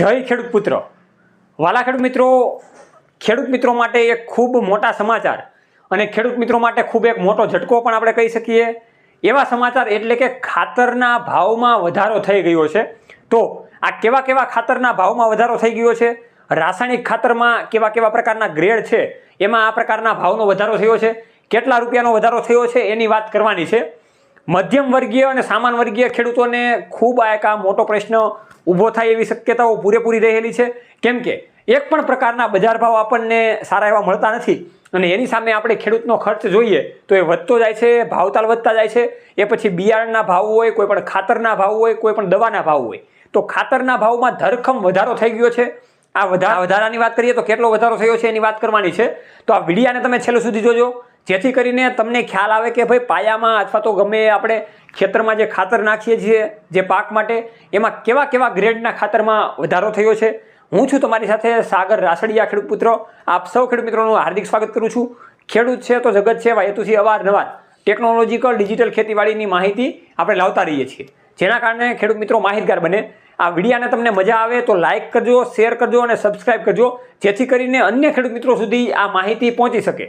જય ખેડૂત પુત્ર. વાલા ખેડૂત મિત્રો ખેડૂત મિત્રો માટે એક ખૂબ મોટા સમાચાર અને ખેડૂત મિત્રો માટે ખૂબ એક મોટો ઝટકો પણ આપણે કહી શકીએ. એવા સમાચાર એટલે કે ખાતરના ભાવમાં વધારો થઈ ગયો છે. તો આ કેવા કેવા ખાતરના ભાવમાં વધારો થઈ ગયો છે? રાસાયણિક ખાતરમાં કેવા કેવા પ્રકારના ગ્રેડ છે? એમાં આ પ્રકારના ભાવનો વધારો થયો છે. કેટલા રૂપિયાનો વધારો થયો છે એની વાત કરવાની છે. મધ્યમ વર્ગીય અને સામાન વર્ગીય ખેડૂતોને ખૂબ આ એક આ મોટો પ્રશ્ન ઊભો થાય એવી શક્યતાઓ પૂરેપૂરી રહેલી છે. કેમ કે એક પણ પ્રકારના બજાર ભાવ આપણને સારા એવા મળતા નથી અને એની સામે આપણે ખેડૂતનો ખર્ચ જોઈએ તો એ વધતો જાય છે, ભાવતાલ વધતા જાય છે. એ પછી બિયારણના ભાવ હોય, કોઈ પણ ખાતરના ભાવ હોય, કોઈ પણ દવાના ભાવ હોય. તો ખાતરના ભાવમાં ધરખમ વધારો થઈ ગયો છે. આ વધા વધારાની વાત કરીએ તો કેટલો વધારો થયો છે એની વાત કરવાની છે. તો આ વિડીયાને તમે છેલ્લું સુધી જોજો. જેથી કરીને તમને ખ્યાલ આવે કે ભાઈ પાયામાં અથવા તો ગમે આપણે ખેતરમાં જે ખાતર નાખીએ છીએ, જે પાક માટે, એમાં કેવા કેવા ગ્રેડના ખાતરમાં વધારો થયો છે? હું છું તમારી સાથે સાગર રાસડિયા, ખેડૂત પુત્ર. આપ સૌ ખેડૂત મિત્રોનું હાર્દિક સ્વાગત કરું છું. ખેડૂત છે તો જગત છે હેતુથી અવારનવાર. ટેકનોલોજીકલ ડિજિટલ ખેતીવાડીની માહિતી આપણે લાવતા રહીએ છીએ. જેના કારણે ખેડૂત મિત્રો માહિતગાર બને. આ વિડીયાને તમને મજા આવે તો લાઇક કરજો શેર કરજો અને સબસ્ક્રાઈબ કરજો, જેથી કરીને અન્ય ખેડૂત મિત્રો સુધી આ માહિતી પહોંચી શકે.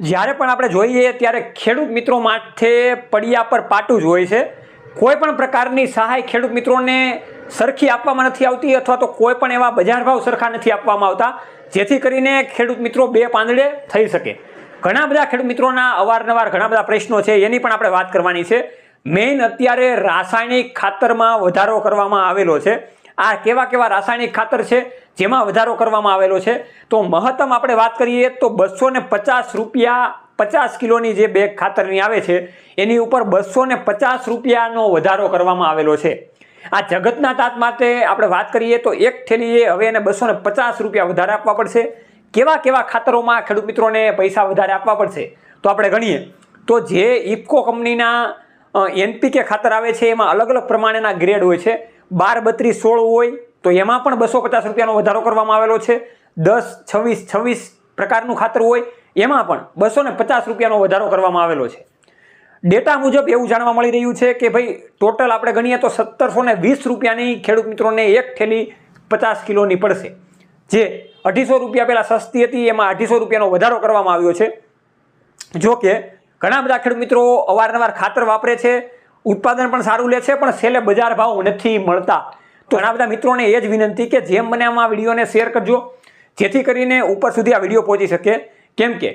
જ્યારે પણ આપણે જોઈએ ત્યારે ખેડૂત મિત્રો માટે પડિયા પર પાટું જ હોય છે. કોઈ પણ પ્રકારની સહાય ખેડૂત મિત્રોને સરખી આપવામાં નથી આવતી અથવા તો કોઈ પણ એવા બજાર ભાવ સરખા નથી આપવામાં આવતા, જેથી કરીને ખેડૂત મિત્રો બે પાંદડે થઈ શકે. ઘણા બધા ખેડૂત મિત્રોના અવારનવાર ઘણા બધા પ્રશ્નો છે, એની પણ આપણે વાત કરવાની છે. મેઇન અત્યારે રાસાયણિક ખાતરમાં વધારો કરવામાં આવેલો છે. આ કેવા કેવા રાસાયણિક ખાતર છે, જેમાં વધારો કરવામાં આવેલો છે? તો મહત્તમ આપણે વાત કરીએ તો બસો પચાસ રૂપિયા પચાસ કિલોની જે બેગ ખાતરની આવે છે, એની ઉપર બસો પચાસ રૂપિયાનો વધારો કરવામાં આવેલો છે. આ જગતના તાત માટે આપણે વાત કરીએ તો એક થેલીએ હવે એને બસો પચાસ રૂપિયા વધારે આપવા પડશે. કેવા કેવા ખાતરોમાં ખેડૂત મિત્રોને પૈસા વધારે આપવા પડશે? તો આપણે ગણીએ. તો જે ઇફકો કંપનીના એનપીકે ખાતર આવે છે, એમાં અલગ અલગ પ્રમાણેના ગ્રેડ હોય છે. બાર બત્રીસ સોળ હોય, તો એમાં પણ બસો પચાસ રૂપિયાનો વધારો કરવામાં આવેલો છે. દસ, છવ્વીસ છવ્વીસ પ્રકારનું ખાતર હોય, એમાં પણ બસો ને પચાસ રૂપિયાનો વધારો કરવામાં આવેલો છે. ડેટા મુજબ એવું જાણવા મળી રહ્યું છે કે ભાઈ, ટોટલ આપણે ગણીએ તો સત્તરસો ને વીસ રૂપિયાની ખેડૂત મિત્રોને એક થેલી પચાસ કિલોની પડશે જે અઢીસો રૂપિયા પહેલાં સસ્તી હતી, એમાં અઢીસો રૂપિયાનો વધારો કરવામાં આવ્યો છે. જો કે ઘણા બધા ખેડૂત મિત્રો અવારનવાર ખાતર વાપરે છે ઉત્પાદન પણ સારું લે છે, પણ છેલ્લે બજાર ભાવ નથી મળતા. તો ઘણા બધા મિત્રોને એ જ વિનંતી કે જેમ મને આમાં વિડીયોને શેર કરજો, જેથી કરીને ઉપર સુધી આ વીડિયો પહોંચી શકે. કેમ કે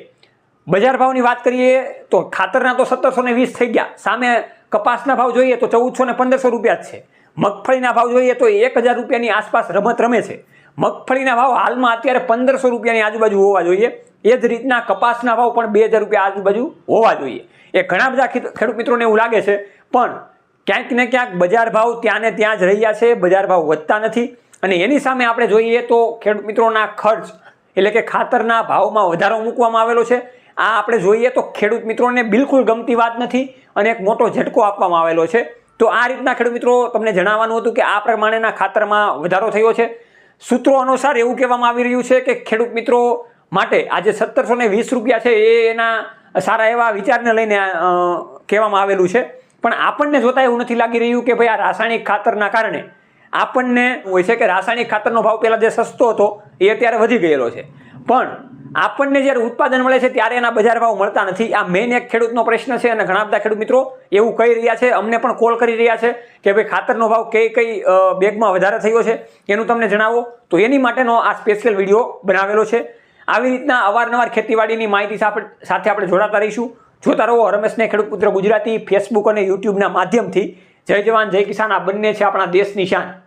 બજાર ભાવની વાત કરીએ તો ખાતરના તો સત્તરસો ને વીસ થઈ ગયા. સામે કપાસના ભાવ જોઈએ તો ચૌદસો ને પંદરસો રૂપિયા જ છે. મગફળીના ભાવ જોઈએ તો એક હજાર રૂપિયાની આસપાસ રમત રમે છે. મગફળીના ભાવ હાલમાં અત્યારે પંદરસો રૂપિયાની આજુબાજુ હોવા જોઈએ. એ જ રીતના કપાસના ભાવ પણ બે હજાર રૂપિયા આજુબાજુ હોવા જોઈએ. એ ઘણા બધા ખેડૂત મિત્રોને એવું લાગે છે પણ ક્યાંક ને ક્યાંક બજાર ભાવ ત્યાં ને ત્યાં જ રહ્યા છે, બજાર ભાવ વધતા નથી. અને એની સામે આપણે જોઈએ તો ખેડૂત મિત્રોના ખર્ચ એટલે કે ખાતરના ભાવમાં વધારો મૂકવામાં આવેલો છે. આ આપણે જોઈએ તો ખેડૂત મિત્રોને બિલકુલ ગમતી વાત નથી અને એક મોટો ઝટકો આપવામાં આવેલો છે. તો આ રીતના ખેડૂત મિત્રો તમને જણાવવાનું હતું કે આ પ્રમાણેના ખાતરમાં વધારો થયો છે. સૂત્રો અનુસાર એવું કહેવામાં આવી રહ્યું છે કે ખેડૂત મિત્રો માટે આજે સત્તરસો વીસ રૂપિયા છે, એ એના સારા એવા વિચારને લઈને કહેવામાં આવેલું છે. પણ આપણને જોતા એવું નથી લાગી રહ્યું કે ભાઈ આ રાસાયણિક ખાતરના કારણે આપણને હોય છે કે રાસાયણિક ખાતરનો ભાવ પહેલાં જે સસ્તો હતો, એ અત્યારે વધી ગયેલો છે. પણ આપણને જ્યારે ઉત્પાદન મળે છે ત્યારે એના બજાર ભાવ મળતા નથી. આ મેઇન એક ખેડૂતનો પ્રશ્ન છે અને ઘણા બધા ખેડૂત મિત્રો એવું કહી રહ્યા છે. અમને પણ કોલ કરી રહ્યા છે કે ભાઈ ખાતરનો ભાવ કઈ કઈ બેગમાં વધારે થયો છે એનું તમને જણાવો. તો એની માટેનો આ સ્પેશિયલ વીડિયો બનાવેલો છે. આવી રીતના અવારનવાર ખેતીવાડીની માહિતી સાથે આપણે જોડાતા રહીશું. જોતા રહો રમેશને ખેડૂત પુત્ર ગુજરાતી ફેસબુક અને યુટ્યુબના માધ્યમથી જય જવાન, જય કિસાન. આ બંને છે આપણા દેશની શાન.